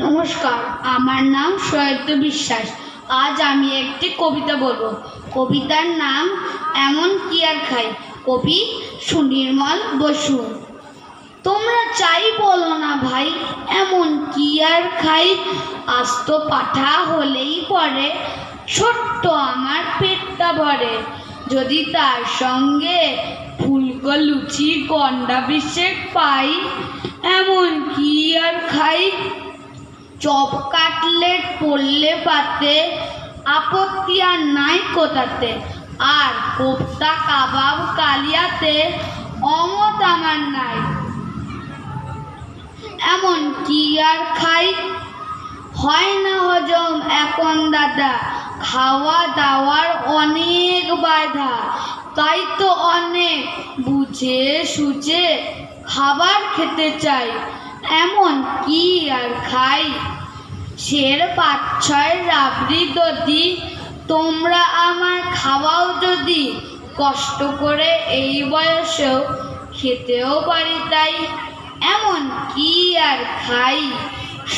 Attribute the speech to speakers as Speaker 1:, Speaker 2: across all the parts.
Speaker 1: নমস্কার, আমার নাম সৈয়দ বিশ্বাস। আজ আমি একটি কবিতা বলব। কবিতার নাম এমন কি আর খাই? কবি সুনির্মল বসু। তোমরা চাই বলো না ভাই, এমন কি আর খাই? আস্ত পাঠা হলেই পরে, ছোট্ট আমার পেটটা ভরে। যদি তার সঙ্গে ফুলকো লুচি গন্ডা বিশেক পাই, এমন কি আর খাই? চপ কাটলেট পড়লে পাতে, আপত্তি আর নাই কোথাতে। আর কোপ্তা, কাবাব, কালিয়াতে অমত আমার নাই। এমন কি আর খাই? হয় না হজম এখন, দাদা। খাওয়া দাওয়ার অনেক বাধা তাই তো অনেক বুঝে সুঝে খাবার খেতে চাই। এমন কি আর খাই? শের পাঁচ ছয় রাবড়ি যদি তোমরা আমার খাওয়াও যদি, কষ্ট করে এই বয়সেও খেতেও পারি তাই। এমন কি আর খাই?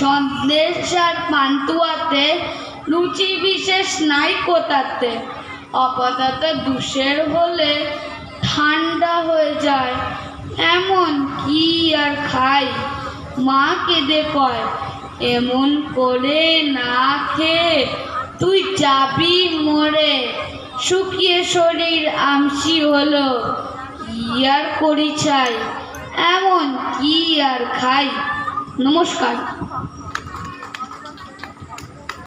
Speaker 1: সন্দেশ আর পান্তুয়াতে লুচি বিশেষ নাই কোথাতে। আপাতত দুষের হলে ঠান্ডা হয়ে যায়। এমন কি আর খাই? মা কেঁদে কয়, এমন করে না খেয়ে তুই যাবি মরে। শুকিয়ে শরীর আমসি হলো আর করি চাই? এমন কি আর খাই? নমস্কার।